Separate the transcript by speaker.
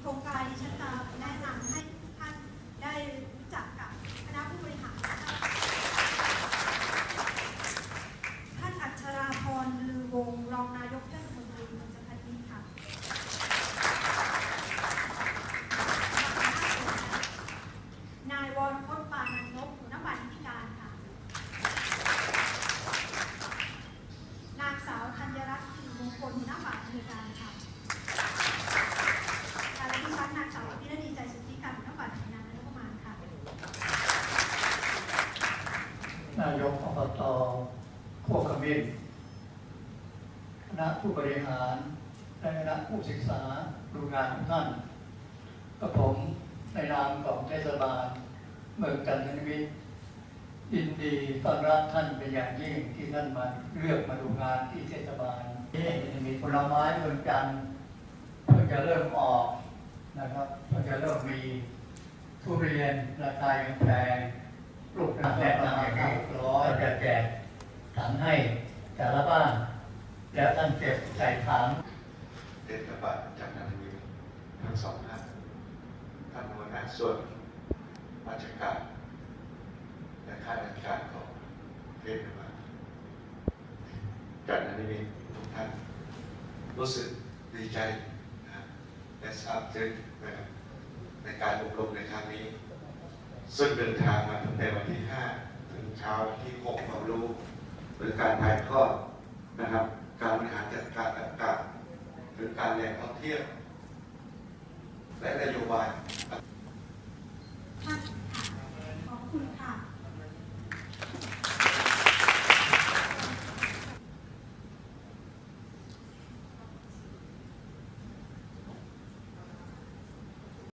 Speaker 1: โครงการดิฉันจะแนะนำให้ทุกท่านได้รู้จักกับคณะผู้บริหาร ท่านอัชราพรลือวงรองนายกเทศมนตรีเมืองจันทบุรีค่ะ นายวรพจน์ปานันนกหัวหน้าฝ่ายนิติการค่ะ นางสาวธัญรัตน์สิริมงคลหัวหน้าฝ่ายบริการค่ะ
Speaker 2: นายกอบตโคกขมิ้นคณะผู้บริหาร และคณะผู้ศึกษาดูงานทุกท่านกระผมในนามของเทศบาลเมืองจันทนิมิตรยินดีต้อนรับท่านเป็นอย่างยิ่งที่ท่านมาเลือกมาดูงานที่เทศบาลนี่มีผลไม้บนจันเพิ่งจะเริ่มออกนะครับเพิ่งจะเริ่มมีทุเรียนราคายังแพงปลูกแนะนำอย่างนี้ร้อยจะ แจกถังให้แต่ละบ้านแล้วท่านเก็บใส่ถัง
Speaker 3: เทศบาลจากนันทวินทั้งสองท่านท่านหัวหน้าส่วนราชการและข้าราชการของเทศบาลจากนันทวินทุกท่านรู้สึกดีใจนะและซาบซึ้งนะครับในการอบรมในครั้งนี้ ซึ่งเดินทางมาตั้งแต่วันที่ 5 เช้าวที่6ความรู้ หรือการถ่ายทอดนะครับ การบริหารจัดการต่างๆหรือการแหล่งท่องเที่ยวและนโยบาย